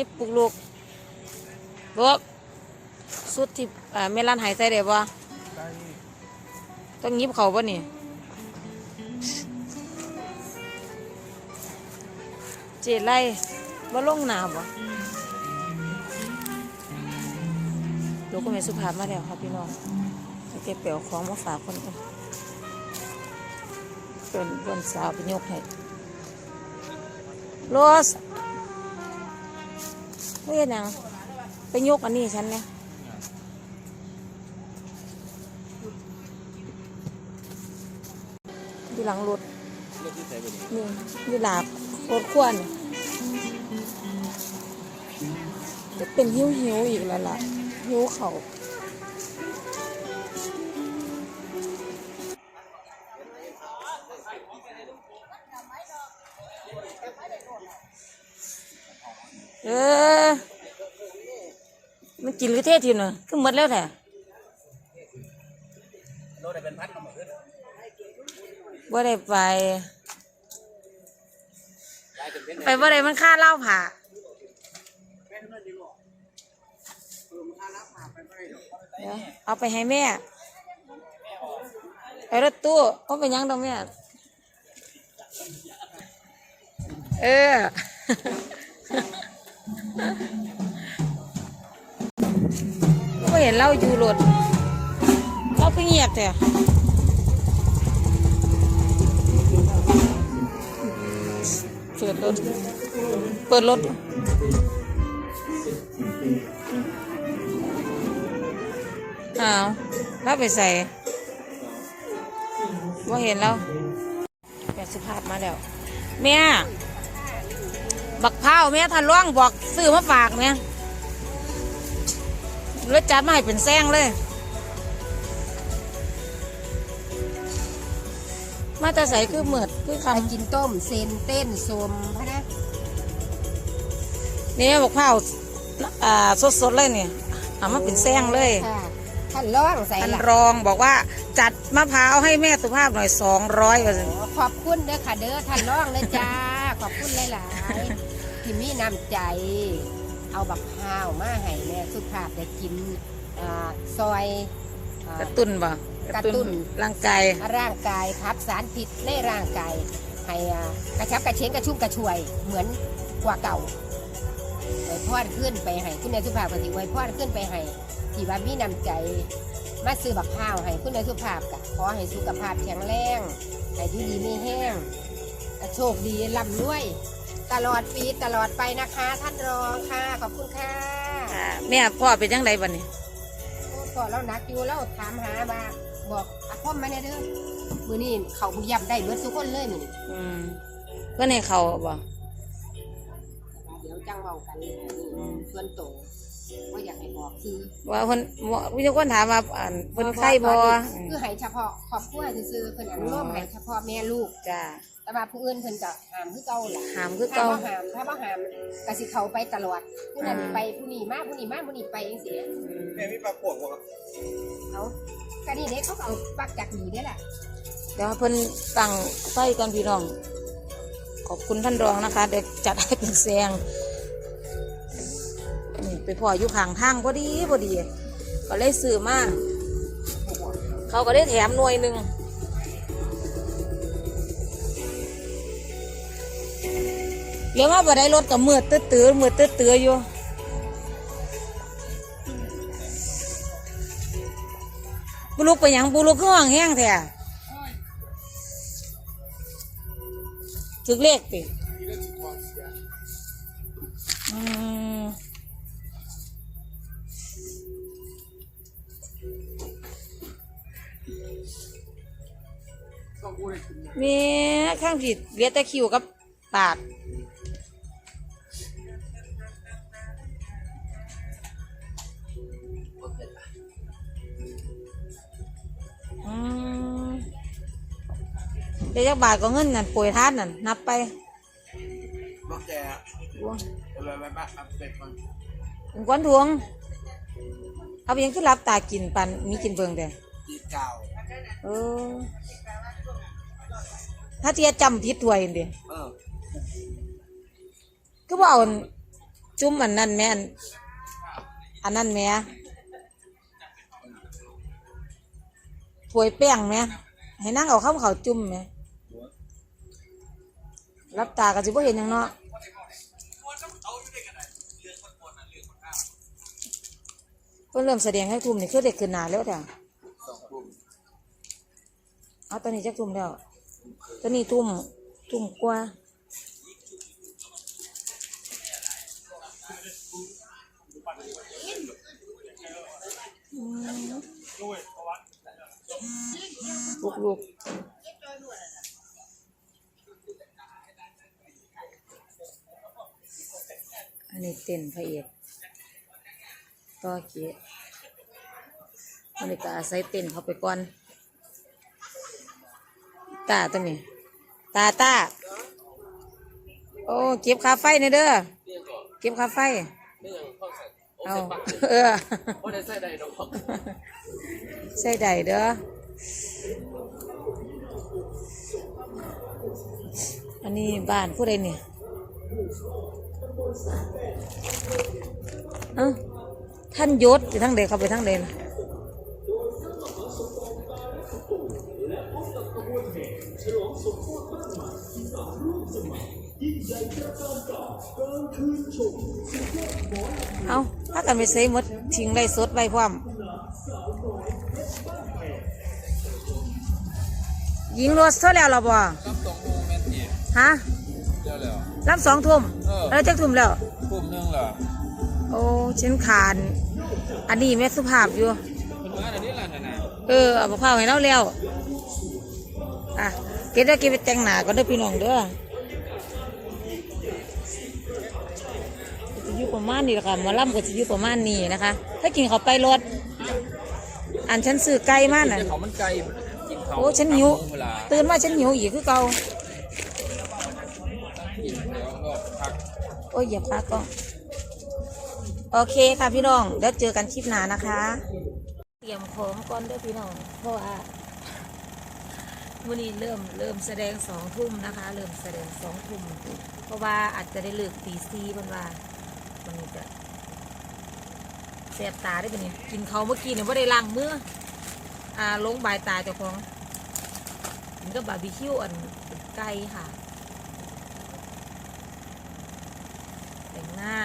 นี่ปลุกลูกบกสุดที่เมลันหายใจได้บ่ต้องยิบเขาบ่นี่เจไล่บ่ลงหนาบ่ลูกก็ม่สุภาพมาแล้วครับพี่น้องเก็บเปลวของมาฝากคนอื่นเป็นบนสาวไปยกให้โรส เฮ้ยนางไปยกอันนี้ฉันเนี่ยอยู่หลังรถนี่นี่อยู่หลาบรถขวนจะเป็นหิวหิวอีกแล้วล่ะหิวเขา เออ มันกินหรือเทศทีน่ะก็หมดแล้วแท้รถได้เป็นพันก็มาขึ้นบ่ได้ไป ได้เป็นเป็นไปบ่ได้มันค่าเหล้าผ่าเป็นนั่นดีกว่าเออมันค่ารับมาไปไม่ได้หรอกเดี๋ยวเอาไปให้แม่ ไปรถตู้ก็เป็นหยังดอกแม่ เออ ก็เห็นเราอยู่รถเราเพิ่งเงียบแต่เปิดรถ เปิดรถอ้าวเราไปใส่ว่าเห็นแล้วแปดสิบภาพมาแล้วแม่ บักเผาวแม่ทันล่วงบอกซื้อมาฝากเนี่ยเลยจัดมาให้เป็นแซงเลย มาแต่ใส่คือเหมือดคือคไปกินต้มเซนเต้นสมพะนะำนี่บักเผาวอ่าสดๆเลยเนี่ยเอามาเป็นแซงเลยค่ะท่านร้องใส่ท่านละรองบอกว่าจัดมะพร้าวให้แม่สุภาพหน่อยสองร้อยเปอร์เซ็นต์ขอบคุณเด้อค่ะเด้อท่านร้องเลยจ้า ขอบคุณหลายๆ ที่มีน้ำใจ เอาบักพร้าวมาให้แม่สุภาพได้กินอ่าซอยอ่า กระตุ้นบ่กระตุ้น ร่างกาย ร่างกายครับสารพิษในร่างกายให้อ่ากระชับกระเช้งกระชุ่มกระชวยเหมือนกว่าเก่าไว้พอดขึ้นไปให้คุณแม่สุภาพปฏิไว้พอดขึ้นไปให้ที่ว่ามีน้ำใจมาซื้อบักข้าวให้คุณนายสุภาพกะขอให้สุขภาพแข็งแรงให้ดีดีไม่แห้งโชคดีร่ำรวย ตลอดปีตลอดไปนะคะ ท่านรองค่ะขอบคุณค่ะอ่าแม่พ่อเป็นยังไงบัดนี้โอ้ก็เราหนักอยู่แล้วถามหาว่าบอกอาคมมาเนี่ยเด้อมือนี่เขาบุยับได้เบิดทุกคนเลยมือนี้อืมเพื่อนให้เขาบ่เดี๋ยวจังเบากันเลยส่วนโตว่าอยากให้บอกคือว่าเพิ่นว่ามีคนถามว่าอ่านเพิ่นไข้บ่คือให้เฉพาะครอบครัวซื่อๆเพิ่นอนุโลมให้เฉพาะแม่ลูก จ้า แต่ว่าผู้อื่นเพิ่นก็ห้ามคือเก่าล่ะหามคือถ้าเก่าบ่หามถ้าบ่หามก็สิเข้าไปตลอดผู้นั้นอ่าไปผู้นี้มาผู้นี้มาผู้นี้ไปจังซี่แม่มีปลาปวกบ่ครับเอาก็นี่เด้เขาก็เอาปักจากนี่เด้แหละเดี๋ยวเพิ่นตั้งไฟก่อนพี่น้อง ขอบคุณท่านรองนะคะ เดี๋ยวจัดให้เป็นแซงนี่ไปพ่ออยู่ข้างทางพอดีพอดี ก็เลยซื้อมาเขาก็ได้แถมหน่วยหนึ่ง เรียกว่าบ่ได้รถกับมืดตื้อตื้อมืดตื้อตื้ออยู่บุลุกไปยังบุลุกคือห้องแห้งแท้ถึกเลขติอืมมีข้างผิดเหลือแต่คิวกับปาก เดี๋ยวจักบาทก็เงินนั่นป่วยทานนั่นนับไปรถแกเลยไปบ้านอัปเดตก่อนเป็นควันทวง เอาไปยังคือรับตากินปันมีกินเบิงเด้จีเก่าเออ ถ้าเทียจำผิดถ้วยนี่เด้เออก็บ่เอาจุ่มอันนั้นแม่อันอันนั้นแม่ถวยแป้งแม่ให้นั่งเอาข้าวเขาวจุ่มแม่ รับตาก็สิบ่เห็นหยังเนาะเพิ่นเริ่มแสดงให้ทุ่มนี่คือเด็กขึ้นหนาแล้วแต่สองทุ่มเอาตอนนี้จักทุ่มแล้ว ตอนนี้ทุ่มทุ่มกว่าอืมลูกๆ นนี้เต้นพระเอกต่อเกียอันนี้ก็อาศัยเต้นเขาไปก่อน ตาตัวนี้ ตาตาโอ้เก็บคาไฟเนี่ยเด้อเก็บคาไฟเอาเออเพราะได้ใส่ใดดอใส่ใดเด้ออันนี้บ้านผู้ใดเนี่ย เอ้าท่านยศไปทางใดเขาไปทางใดนะเอาถ้ากันไปใส่มดทิ้งได้สดไว้พร้อมยิงรถเท่าแล้วหรอบ่ฮะ รับสองทุ่มเออแล้วจักทุ่มแล้วทุ่มหนึงเหรอโอ้ฉันขานอันนี้แม่สุภาพอยู่ เป็นว่าอันนี้ล่ะน่ะนะเออเอามะพร้าวให้เราแล้วอะเก็บได้เก็บไปแต่งหน้าก่อนเด้อพี่น้องเด้อจะอยู่ประมาณนี้แหละค่ะหมาล่ำก็จะอยู่ประมาณนี้นะคะ ถ้ากินเขาวไปรถอันฉันซื้อไก่มาน่ะเจ้าเขามันไกลกินเขาโอ้ฉันหิว เวลาตื่นมาฉันหิวอีกคือเก่า อ้ยอย่าพลาดกล้อง โอเคค่ะพี่น้อง เดี๋ยวเจอกันคลิปหน้านะคะ เตรียมของก่อนเด้อพี่น้อง เพราะว่าวันนี้เริ่มเริ่มแสดงสองทุ่มนะคะ เริ่มแสดงสองทุ่มเพราะว่าอาจจะได้เลิกตีซีเพิ่นว่าวันนี้จะแสบตาได้ปะเนี่ยกินเขาเมื่อกี้เนี่ยว่าได้ล้างมืออ่าลงบายตาเจ้าของกินกับบาร์บีคิวอันเป็นไก่ค่ะ แต่งหน้า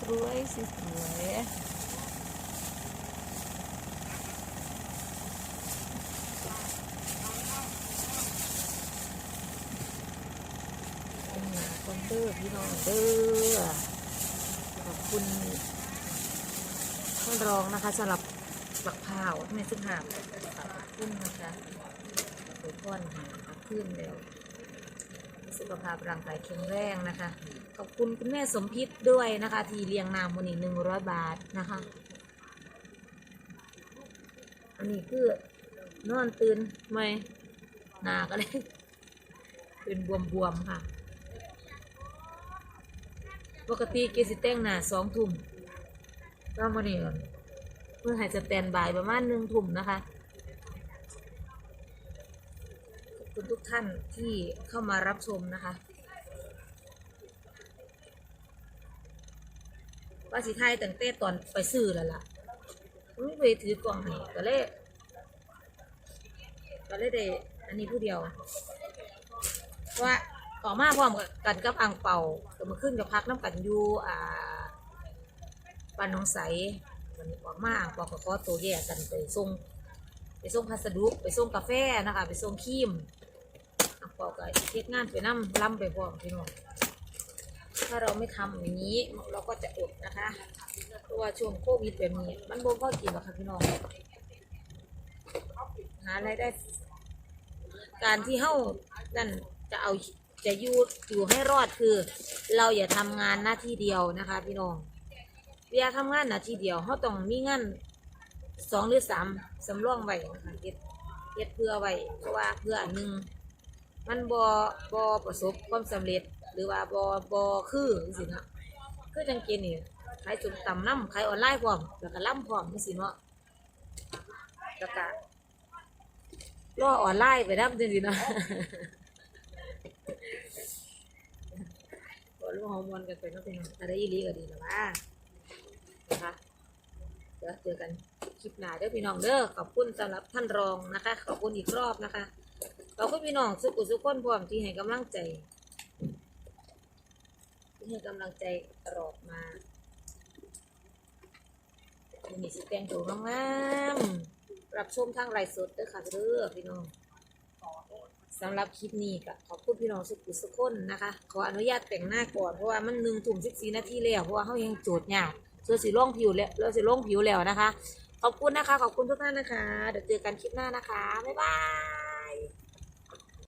สวยสวยๆเป็นหนาคนเด้อพี่น้องเด้อขอบคุณท่านรองนะคะสำหรับบักพร้าวในสุภาพขอบคุณนะคะโดยก้อนหาขึ้นแล้ว สุขภาพร่างกายแข็งแรงนะคะ ขอบคุณคุณแม่สมพิษด้วยนะคะ ที่เลี้ยงนามวันนี้หนึ่งร้อยบาทนะคะ อันนี้คือนอนตื่นไม่หนาก็เลยเป็นบวมๆค่ะ ปกติเกสิแต่งหน้าสองทุ่มก็มาเนี่ยเพื่อให้สแตนบ่ายประมาณหนึ่งทุ่มนะคะ ขอบ คุณทุกท่านที่เข้ามารับชมนะคะว่าสิไทยตั้งแต่ตอนไปซื้อแล้วล่ะไม่ไปถือกล่องให้ก็เลยก็เลยได้อันนี้ผู้เดียวเพราะว่าต่อมาพร้อมกันกับอ่างเป่าก็มาขึ้นกับพักน้ำกันอยู่อ่าบ้านน้องใสมันออกมาอ่างเป่าก็ขอตัวแยกกันไปส่งไปส่งพัสดุไปส่งกาแฟนะคะ ไปส่งครีม อะปอกก็เฮ็ดงานไปนั่มล่ำไปพอพี่น้องถ้าเราไม่ทำอย่างนี้เราก็จะอดนะคะเพราะว่าช่วงโควิดแบบนี้ มันบ่พอกินหรอกค่ะพี่น้องหารายได้ การที่เฮานั่นจะเอาจะอยู่อยู่ให้รอดคือ เราอย่าทำงานหน้าที่เดียวนะคะ พี่น้องเวลาทำงานหน้าที่เดียวเฮาต้องมีงานสองหรือสามสำรองไว้นะคะเฮ็ดเฮ็ดเพื่อไว้เพราะว่าเพื่ออันหนึ่ง มันบ่บ่ประสบความสำเร็จ หรือว่าบ่บ่คือจังซี่เนาะคือจังเกินนี่ขายส้มต่ำน้ำขายออนไลน์พร้อมแล้วก็ล่ำพร้อมจังซี่เนาะแล้วก็รอออนไลน์ไปน้ำจังซี่เนะก็ร่วมฮอร์โมนกันไปเนาะพี่น้องถ้าได้อีหลีก็ดีแล้วว่านะคะเดี๋ยวเจอกันคลิปหน้าเด้อพี่น้องเด้อขอบคุณสำหรับท่านรองนะคะ ขอบคุณอีกรอบนะคะ ขอบคุณพี่น้องสุขุสุขคนพร้อมที่ให้กำลังใจที่ให้กำลังใจตลอดมาวันนี้สิแต่งตัวงามๆรับชมทางไลฟ์สดเด้อค่ะเด้อพี่น้องสำหรับคลิปนี้ก็ขอบคุณพี่น้องสุขุสุขคนนะคะ ขออนุญาตแต่งหน้าก่อนเพราะว่ามันหนึ่งทุ่มสิบสี่นาทีแล้วเพราะว่าเขายังโจทย์ยากเสื้อสีร่องผิวแล้วเราสีร่องผิวแล้วนะคะ ขอบคุณนะคะ ขอบคุณทุกท่านนะคะ เดี๋ยวเจอกันคลิปหน้านะคะ บ๊ายบาย